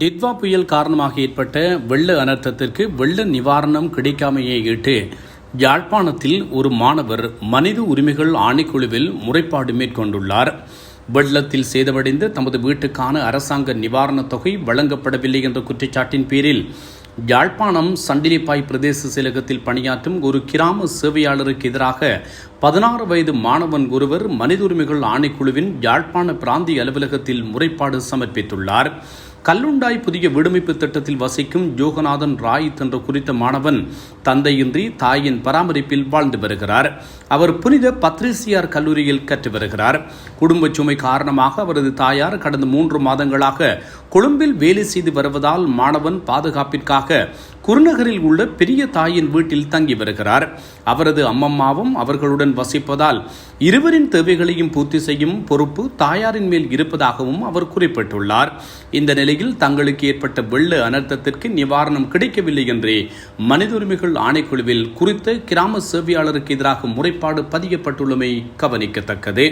டிட்வா புயல் காரணமாக ஏற்பட்ட வெள்ள அனர்த்தத்திற்கு வெள்ள நிவாரணம் கிடைக்காமையை ஈட்டு யாழ்ப்பாணத்தில் ஒரு மாணவர் மனித உரிமைகள் ஆணைக்குழுவில் முறைப்பாடு மேற்கொண்டுள்ளார். வெள்ளத்தில் சேதமடைந்த தமது வீட்டுக்கான அரசாங்க நிவாரணத் தொகை வழங்கப்படவில்லை என்ற குற்றச்சாட்டின் பேரில் யாழ்ப்பாணம் சண்டிலிப்பாய் பிரதேச செயலகத்தில் பணியாற்றும் ஒரு கிராம சேவையாளருக்கு எதிராக பதினாறு வயது மாணவன் ஒருவர் மனித உரிமைகள் ஆணைக்குழுவின் யாழ்ப்பாண பிராந்திய அலுவலகத்தில் முறைப்பாடு சமர்ப்பித்துள்ளார். கல்லுண்டாய் புதிய வீடமைப்பு திட்டத்தில் வசிக்கும் யோகநாதன் ராய் என்ற குறித்த மாணவன் தந்தையின்றி தாயின் பராமரிப்பில் வாழ்ந்து வருகிறார். அவர் புனித பத்ரிசியார் கல்லூரியில் கற்று வருகிறார். குடும்ப சுமை காரணமாக அவரது தாயார் கடந்த மூன்று மாதங்களாக கொழும்பில் வேலை செய்து வருவதால் மாணவன் பாதுகாப்பிற்காக குருநகரில் உள்ள பெரிய தாயின் வீட்டில் தங்கி வருகிறார். அவரது அம்மம்மாவும் அவர்களுடன் வசிப்பதால் இருவரின் தேவைகளையும் பூர்த்தி செய்யும் பொறுப்பு தாயாரின் மேல் இருப்பதாகவும் அவர் குறிப்பிட்டுள்ளார். இந்த நிலையில் தங்களுக்கு ஏற்பட்ட வெள்ள அனர்த்தத்திற்கு நிவாரணம் கிடைக்கவில்லை என்றே மனித உரிமைகள் ஆணைக்குழுவில் குறித்த கிராம சேவையாளருக்கு எதிராக முறைப்பாடு பதியப்பட்டுள்ளமை கவனிக்கத்தக்கது.